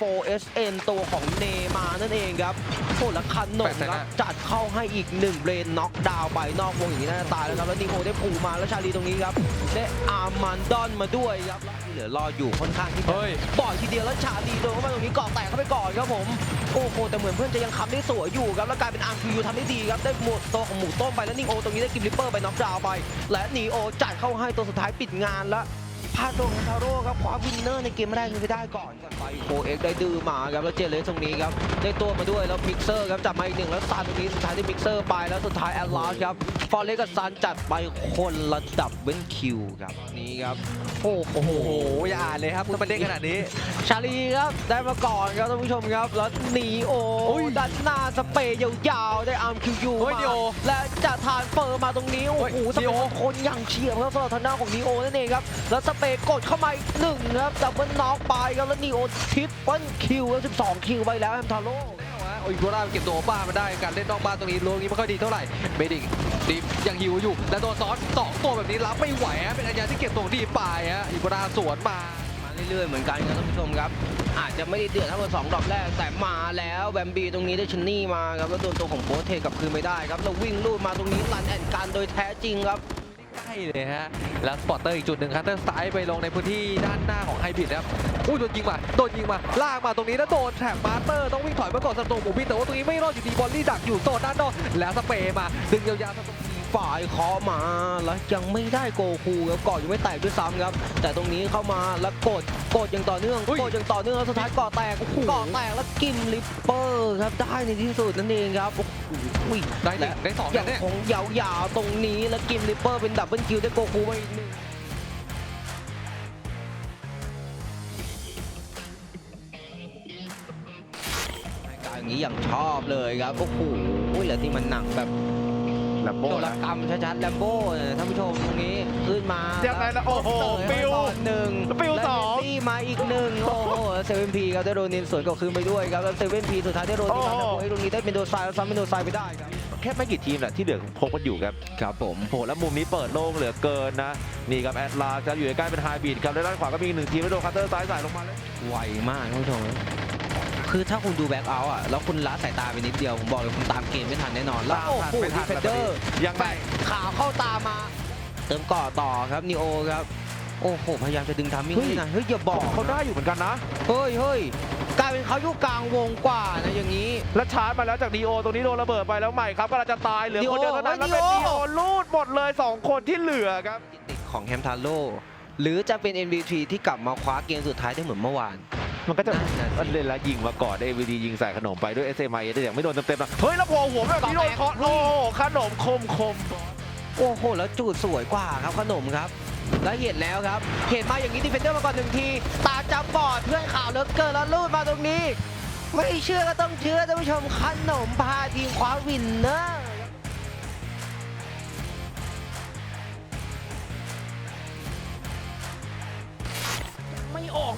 4SN ตัวของเนมานั่นเองครับโอ้แล้วคันหนงครับจัดเข้าให้อีกหนึ่งเบรนน็อกดาวไปนอกวงอย่างนี้น่าจะตายแล้วครับแล้วนีโอได้ผูมาแล้วชาลีตรงนี้ครับได้อาร์มันดอนมาด้วยครับเหลือรออยู่ค่อนข้างที่จะปล่อยทีเดียวแล้วชาลีโดนเข้ามาตรงนี้กาะแตกเข้าไปก่อนครับผมโอ้โหแต่เหมือนเพื่อนจะยังค้ำได้สวยอยู่ครับแล้วกลายเป็นอาร์มคิวทำได้ดีครับได้หมดตัวของหมูต้มไปแล้วนีโอตรงนี้ได้กิมลิปเปอร์ไปน็อกดาวไป และนีโอจัดเข้าให้ตัวสุดท้ายปิดงานแล้ว พาโดงทาโร่ครับคว้าวินเนอร์ในเกมแรกนี้ไปได้ก่อนครับไปโคเอ็กได้ดื้อมาครับแล้วเจเลสตรงนี้ครับได้ตัวมาด้วยแล้วมิกเซอร์ครับจับมาอีกหนึ่งแล้วซานตรงนี้สุดท้ายได้มิกเซอร์ไปแล้วสุดท้ายแอดลาสครับฟอร์เรสกับซานจัดไปคนระดับเว้นคิวครับนี่ครับโอ้โหโอ้โหอย่าอ่านเลยครับถ้ามันเด้งขนาดนี้ชาลีครับได้มาก่อนครับท่านผู้ชมครับแล้วนีโอโอ้ยดันหน้าสเปรย์ยาวๆได้อาร์มคิวยูเฮ้ยมานีโอและจะทานเฟอร์มาตรงนี้โอ้เฮ้ยโหสเปรนีโอย์คนอย่างเฉียบครับสำหรับทางด้านของนีโอนั่นเองครับแล้วสเปรย์กดเข้ามาอีกหนึ่งครับดับเบิลน็อกไปครับแล้วนีโอทิปเปิลคิวแล้ว12 คิวไปแล้วแอมทาโร่โอ้ยโบราณเก็บตัวบ้านมาได้การเล่นนอกบ้านตรงนี้โลนี้ไม่ค่อยดีเท่าไหร่เมดิกดียังหิวอยู่แล้วโดนซ้อนสองตัวแบบนี้รับไม่ไหวฮะเป็นอัญญาที่เก็บตัวดีไปฮะอีโบราสวนมามาเรื่อยๆเหมือนกันครับท่านผู้ชมครับ อาจจะไม่ได้เดือดเท่ากับสองดอกแรกแต่มาแล้วแบมบีตรงนี้ได้ชินนี่มาครับแล้วโดนตัวของโพสเทกลับคืนไม่ได้ครับแล้ววิ่งลูดมาตรงนี้รันแอนการโดยแท้จริงครับ ใกล้เลยฮะ แล้วสปอตเตอร์อีกจุดหนึ่งครับเตอร์สายไปลงในพื้นที่ด้านหน้าของไฮบิดนะครับอู้โดนยิงมา โดนยิงมา ลากมาตรงนี้แล้วโดนแท็กมาสเตอร์ต้องวิ่งถอยมาก่อนสตูหมูบินแต่ว่าตรงนี้ไม่รอดอยู่ดีบอลลี่ดักอยู่โซนด้านนอกแล้วสเปรย์มาดึงยาวๆสตู ฝ่ายเคาะมาแล้วยังไม่ได้โกคูครับก่อนยังไม่แตกด้วยซ้ำครับ แต่ตรงนี้เข้ามาแล้วกดกดอย่างต่อเนื่องอุ้ยกดอย่างต่อเนื่องแล้วสุดท้ายก่อแตกก่อแตกแล้วกินลิปเปอร์ครับได้ในที่สุดนั่นเองครับโอ้โหได้หนึ่งได้สองอกัย่านงเนี่ยของยาวๆตรงนี้แล้วกินลิปเปอร์เป็นดับเบิลคิวได้โกคูไปอีกหนึ่งรายการอย่างนี้อย่างชอบเลยครับโอ้โหแล้วที่มันหนักแบบแลมโบ้โดรนะกรรมชัดๆแลมโบ้เนี่ยท่านผู้ชมตรงนี้ขึ้นมายังไงล่ะโอ้โหเต๋ปิวก่อนหนึ่งปิวแล้สองเมสซี่มาอีกหนึ่งโอ้โหเซเว่นพีครับได้โดนนินสวนกลับคืนไปด้วยครับแล้วเซเว่นพีสุดท้ายได้โดนนินโอ้แล้วโหโอ้ยตรงนี้ได้เป็นโดนทรายแล้วซ้ำเป็นโดนทรายไปได้ครับ แค่ไม่กี่ทีมแหละที่เหลือพกกันอยู่ครับครับผมโหแล้วมุมนี้เปิดโล่งเหลือเกินนะ นี่ครับแอดลาจะอยู่ใกล้ๆเป็นไฮบีดครับแล้วด้านขวาก็มีอีกหนึ่งทีมแล้วโดนคัตเตอร์ซ้ายใส่ลงมาแล้วไวมากท่านผู้ชม คือถ้าคุณดูแบ็คเอาท์อะแล้วคุณละสายตาไปนิดเดียว ผมบอกเลยคุณตามเกมไม่ทันแน่นอน แล้วตามโอ้ทันโหไม่ดีทันเฟนเดอร์ยังไงข่าวเข้าตามมา เติมก่อต่อครับนีโอครับ โอ้โห พยายามจะดึงทามมิ่งเฮ้ยให้นะเฮ้ยอย่าบอกเขานะได้อยู่เหมือนกันนะ เฮ้ยเฮ้ยกลายเป็นเขาอยู่กลางวงกว่านะอย่างนี้ แล้วชาร์จมาแล้วจากดีโอตรงนี้โดนระเบิดไปแล้วใหม่ครับกำลังจะตายเหลือคนเดียวเท่านั้นดีแล้วโอเป็นดีโอลูดหมดเลยสองคนที่เหลือครับติดของแฮมทาโร่หรือจะเป็น MVP ที่กลับมาคว้าเกมสุดท้ายได้เหมือนเมื่อวาน มันก็จะนั่นน่ะสิมันเล่นแล้วยิงมาก่อนได้ AVD ยิงใส่ขนมไปด้วย SMI แต่ยังไม่โดนเต็มๆนะเฮ้ยแล้วพอหัวแบบนี้โดนเคาะโอ้ขนมคมคมโอ้โหแล้วจูดสวยกว่าครับขนมครับ แล้วเห็นแล้วครับ เห็นมาอย่างนี้ดิเฟนเดอร์มาก่อนหนึ่งที ตาจับบอดเพื่อนข่าวเหลิกเกินแล้วลูดมาตรงนี้ ไม่เชื่อก็ต้องเชื่อท่านผู้ชมขนมพาทีมคว้าวินเนอร์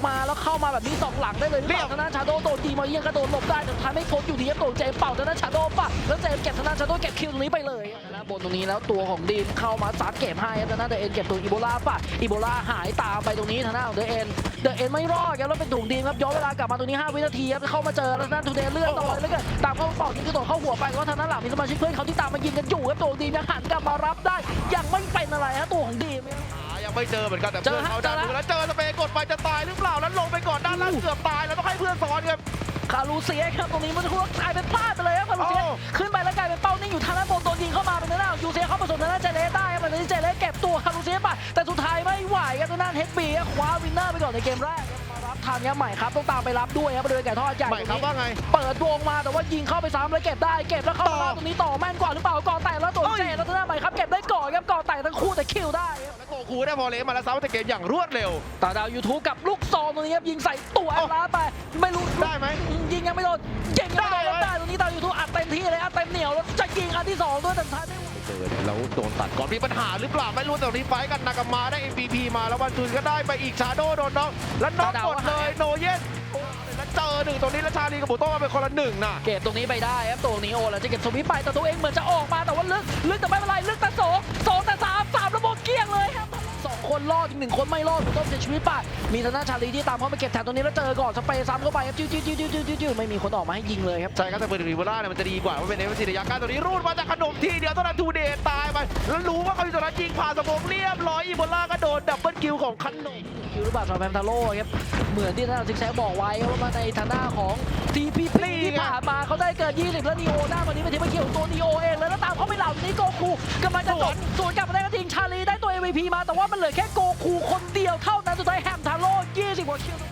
ม่ออกมาแล้วเข้ามาแบบนี้สองหลังได้เลยหรือเปล่าทางด้านชาโดโดนตีมาเยี่ยงกระโดดหลบได้แต่ท้ายไม่พ้นอยู่ดีครับโดนเจมส์เป่าทางด้านชาโดป่ะแล้วเจมส์เก็บทางด้านชาโดเก็บคิวตรงนี้ไปเลยนะบนตรงนี้แล้วตัวของดีนเข้ามาซัดเก็บให้ครับทางด้านเดอะเอ็นเก็บตัวอีโบลาป่ะอีโบลาหายตามไปตรงนี้ทางด้านของเดอะเอ็นเดอะเอ็นไม่รอดครับแล้วเป็นถุงดีนครับย้อนเวลากลับมาตรงนี้ 5 วินาทีครับเข้ามาเจอแล้วทางด้านทูเดย์เลื่อนต่อเลยแล้วก็ตามเข้าเป่ายิงกระโดดเข้าหัวไปก็ทางด้านหลังมีสมาชิกเพื่อนเขาที่ตามมายิงกันอยู่ครับตัวของดีนยังหันกลับมารับได้ยังไม่เป็นอะไรฮะตัวของดีนหายังไม่เจอเหมือนกันแต่เจเพื่ออนฮะเขาเจดัอนแล้วแล้วเจอสเปรย์ กดไปจะตายหรือเปล่าแล้วลงไปก่อนด้านล่างเกือบตายแล้วต้องให้เพื่อนซ้อนครับคารูเซียครับตรงนี้มันจะพูดกลายเป็นพลาดไปเลยครับคารูเซียโอ้ขึ้นไปแล้วกลายเป็นเป้านิ่งอยู่ทางด้านบนโดนยิงเข้ามาเป็นทางด้านของยูเซียเข้ามาสวนทางด้านเจเลสได้ครับแต่ตอนนี้เจเลสเก็บตัวคารูเซียไปแต่สุดท้ายไม่ไหวครับทางด้านเฮดบีคว้าวินเนอร์ไปก่อนในเกมแรกครับมารับ ทันครับใหม่ครับต้องตามไปรับด้วยครับบริเวณแก่ทอดใหญ่ใหม่ครับว่าไง เปิดวงมาแต่ว่ายิงเข้าไปซ้ำแล้วเก็บได้เก็บแล้วเข้ามาตรงนี้ต่อแม่นกว่าหรือเปล่าก่อนแต่แล้วตัวเจแล้วทางด้านใหม่ครับเก็บได้ก่อนครับก่อนแต่ทั้งคู่แต่คิวได้ครับแล้วโกคูได้พอเลสมาแล้วซ้ำแต่เกมอย่างรวดเร็วต่อดาวยูทูบกับลูกซองตรงนี้ครับยิงใส่ตัวแอลลาไปไม่รู้ได้ไหมยิงยังไม่โดนยิงยังไม่โดนได้แล้วไหมได้ตรงนี้ดาวยูทูบอัดเต็มที่เลยอัดเต็มเหนียวแล้วจะยิงอันที่สองด้วยแต่สุดท้ายไม่ ไหวเจอเนี่ยแล้วโดนตัดก่อนมีปัญหาหรือเปล่าไม่รู้แต่วันนี้ไฟท์กันนากามาได้ MVP มาแล้ววันจุนก็ได้ไปอีกชาโดโดนน็อกแล้วน็อกหมดเลยโนเยสโอ้แล้วเจอหนึ่งตรงนี้แล้วชาลีกับบุโต้มาเป็นคนละหนึ่งน่ะเก็บตรงนี้ไปได้ครับตัวนี้โอแล้วจะเก็บสวิปไปแต่ตัวเองเหมือนจะออกมาแต่ว่าลึกลึกแต่ไม่เป็นไรลึกแต่สองส ครับสองคคนรอดอีกหนึ่งคนไม่รอดถูกต้องเสียชีวิตไปมีทางด้านชาลีที่ตามเข้าไปเก็บแถบตรงนี้แล้วเจอก่อนสเปรย์ซ้ำเข้าไปครับจิ้วจิ้วจิ้วจิ้วจิ้วจิ้วไม่มีคนออกมาให้ยิงเลยครับใช่ครับแต่เบอร์ริวล่าเนี่ยมันจะดีกว่าเพราะเป็นเอฟซีระยะใกล้ตัวนี้รูดมาจากขนมทีเดียวเท่านั้นทูเดย์ตายไปแล้วรู้ว่าเขาอยู่ตรงนั้นยิงผ่านสมองเรียบร้อยอีโบล่าก็โดนดับเบิลคิวของขนมคิวหรือเปล่าสำหรับแพมทาโร่ครับเหมือนที่ท่านซิกแซกบอกไว้ครับว่าในทางหน้าของ TPP ที่ผ่านมาเขาได้เกิน20 แล้วนีโอหน้าวันนี้เป็นทีมเกี่ยวตัวนีโอเองเลยแล้วตามเขาไปเหล่านี้โกคูกำลังจะจบสวนกลับมา MVP มาแต่ว่ามันเหลือแค่โกคูคนเดียวเท่านั้นสุดท้ายแฮมทาโร่20กว่าคิว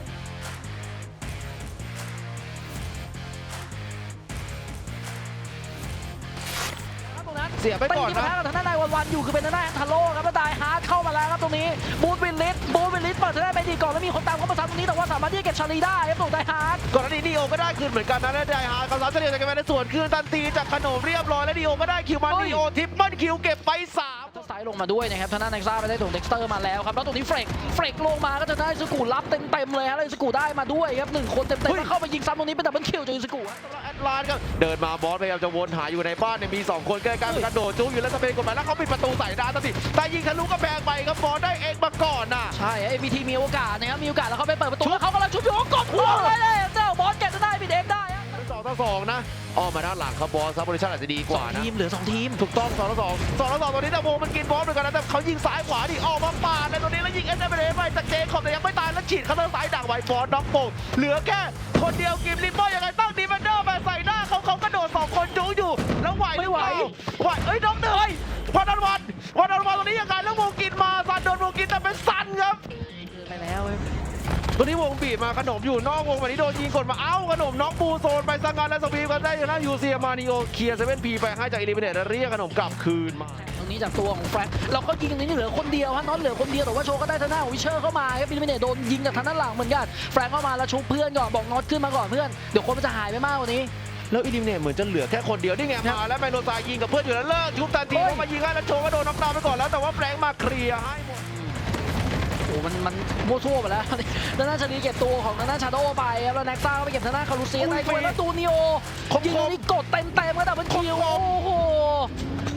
เสียไปก่อนตีนะที่แพ้กับทางด้านนายวันวันอยู่คือเป็นทางด้านทาโร่ครับแล้วตายฮาร์ดเข้ามาแล้วครับตรงนี้บูธวินลิสบูธวินลิสเปิดทางด้านไปดีก่อนแล้วมีคนตามเข้ามาซ้ำตรงนี้แต่ว่าสามารถที่จะเก็บชาลีได้ครับตรงไดฮาร์ดก่อนหน้านี้ดีโอก็ได้คืนเหมือนกันนะและไดฮาร์ดเขาซัดเฉลี่ยจากกันไปในส่วนคืนทันทีจากขนมเรียบร้อยแล้วดีโอก็ได้คิวมาดีโอทิปเปิลคิวเก็บไปสามซ้ายลงมาด้วยนะครับทางด้านเน็กซ่าไปได้ถูกเด็กสเตอร์มาแล้วครับแล้วตรงนี้เฟรกเฟรกลงมาก็จะได้สกูรับเต็มๆเลยฮะเลยสกูได้มาด้วยครับหนึ่งคนเต็มๆแล้วเข้าไปยิงซ้ำตรงนี้เป็นดับเบิลคิวจากอิสกูฮะแอดลานก็เดินมาบอสพยายามจะวนหาอยู่ในบ้านเนี่ยมี 2 คนใกล้ๆเหมือนกันโดดจุ๊อยู่แล้วสเปนกดหมายแล้วเขาปิดประตูใส่ด้านตัดสิแต่ยิงทะลุกระแพงไปครับบอสได้เองมาก่อนน่ะใช่เอ็มบีทีมีโอกาสนะครับมีโอกาสแล้วเขาไปเปิดประตูแล้วเขากำลังชุบอยู่กดหัวเลยเลยเจ้าบอสเก็บจะได้ปิดเองได้ฮะสองต่อสองนะอ้อมมาด้านหลังครับบอสซับโพซิชั่นอาจจะดีกว่านะทีมเหลือสองทีม ถูกต้องสองต่อสองสองต่อสองตัวนี้แต่วงมันกินบอสเหมือนกันนะแต่เขายิงซ้ายขวาดิออกมาปาดในตัวนี้แล้วยิงเอ็นเอเไปจากเจคอบแต่ยังไม่ตายแล้วฉีดเข้าทางซ้ายดักไว้บอสน็อกโป่งเหลือแค่คนเดียวกิมลิปเปอร์ยังไงตั้ นี้ยังไงแล้ววงกินมาซันโดนวงกินแต่เป็นซันครับไปแล้วตัวนี้วงบีบมาขนมอยู่นอกวงวันนี้โดนยิงกดมาเอ้าขนมน็อกบูโซนไปสังงานและสปีกันได้อย่างนั้นยูเซียมานิโอเคลียร์เซเว่นพีไปให้จากอิลิเมเนตเรียกขนมกลับคืนมาตรงนี้จากตัวของแฟร์เราก็ยิงตรงนี้เหลือคนเดียวฮะน็อตเหลือคนเดียวแต่ว่าโชว์ก็ได้ทางหน้าของวิเชอร์เข้ามาครับบินเมเนตโดนยิงจากทางด้านหลังเหมือนกันแฟร์เข้ามาแล้วชุบเพื่อนก่อนบอกน็อตขึ้นมาก่อนเพื่อนเดี๋ยวคนมันจะหายไปมากกว่านี้ แล้วอิลิเมเนตเหมือนจะเหลือแค่คนเดียวนี่ไงมาแล้วแมนโนซายิงกับเพื่อนอยู่แล้วเลิกชุบทันทีเฮ้ยเพราะมายิงให้แล้วโชว์ก็โดนน็อกดาวน์ไปก่อนแล้วแต่ว่าแฟรงค์มาเคลียร์ให้หมดโอ้มันมันมั่วทั่วไปแล้วทางด้านชาลีเก็บตัวของทางด้านชาโดไปครับแล้วแน็กซ่าก็ไปเก็บทางด้านคารุเซียได้ด้วยแล้วตูนิโอคมๆยิงตรงนี้กดเต็มเต็มๆก็ดับเบิลคิวโอ้โห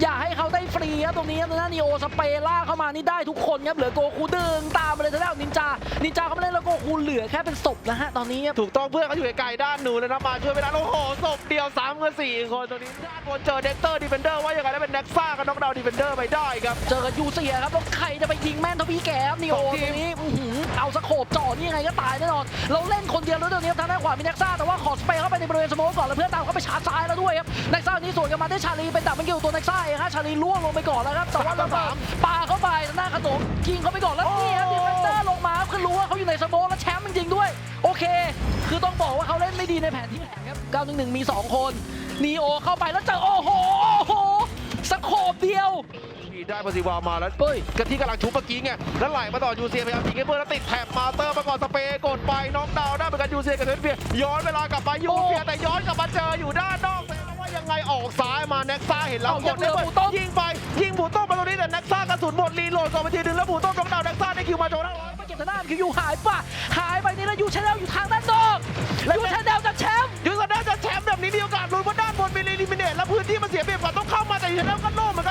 อย่าให้เขาได้ฟรีครับตรงนี้ครับทางด้านนิโอสเปร่าเข้ามานี่ได้ทุกคนครับเหลือโกคูดึงตามมาเลยทางด้านนินจานินจาเขาไม่เล่น แล้วโกคูเหลือแค่เป็นศพนะฮะตอนนี้ครับถูกต้องเพื่อนเขาอยู่ไกลๆด้านหนูเลยนะมาช่วยไม่ได้โอ้โหศพเดียวสามกับสี่คนตัวนี้ด้านบนเจอเด็กเตอร์ดีเฟนเดอร์ว่ายังไงแล้วเป็นแน็กซ่ากับน็อกดาวน์ดีเฟนเดอร์ไปได้ครับเจอกับยูเซียครับแล้วใครจะไปยิงแม่นเท่าพี่แกครับนิโอสองตทีรมงนี้อื้อหือเอาสโคบจ่อนี่ยังไงก็ตายแน่นอนเราเล่นคนเดียวแล้วเดี๋ยวนี้ทางด้านขวามีเน็กซ่าแต่ว่าขอสเปรย์เข้าไปในบริเวณสโมกก่อนแล้วเพื่อนตามเข้าไปชาร์จซ้ายแล้วด้วยครับเน็กซ่านี้สวนกันมาได้ชาลีเป็นดับมันกิวตัวเน็กซ่าเองฮะชาลีล่วงลงไปก่อนแล้วครับแต่ว่าระเบิดปาเข้าไปทางด้านขนมยิงเข้าไปก่อนแล้วนี่ครับดีเฟนเดอร์ ลงมาครับคือรู้ว่าเขาอยู่ในสโมกแล้วแชมป์จริงๆด้วย โอเค คือต้องบอกว่าเขาเล่นไม่ดีในแผนที่แข่งครับ911มีสองคนนีโอเข้าไปแล้วเจอโอ้โหโอ้โหสโคบเดียวได้ปาซิวามาแล้วเฮ้ยกะที่กำลังชุบเมื่อกี้ไงแล้วไหลมาต่อยูเซียพยายามยิงให้เพื่อนแล้วติดแถบมาเตอร์มาก่อนสเปย์กดไปน้องดาวน์ได้เหมือนกันยูเซียกับเทนเฟียย้อนเวลากลับไปยูเฟียแต่ย้อนกลับมาเจออยู่ด้านนอกแล้วว่ายังไงออกซ้ายมาแน็กซ่าเห็นแล้วเอากยัดงเหลืได้อเปิดบูโต้ยิงไป ยิงบูโต้มาตรงนี้แต่นักซ่ากระสุนหมดรีโหลดก่อนไปทีนึงแล้วบูโต้อกำดาวนักซ่าได้คิวมาโจมแล้วยไปเก็บทางด้านคิวอยู่หายไปหายไปนี่แล้วยูชาแนลอยู่ทางด้านนอกยูชาแนลจากแชมป์ยูชาแนลจากแชมป์แบบนี้มีโอกาสลุ้นว่าด้านบนมีลิมิเนตและพื้นที่มันเสียเปรียบกว่าต้องเข้ามาแต่ยูชาแนลก็โล่เหมือนกัน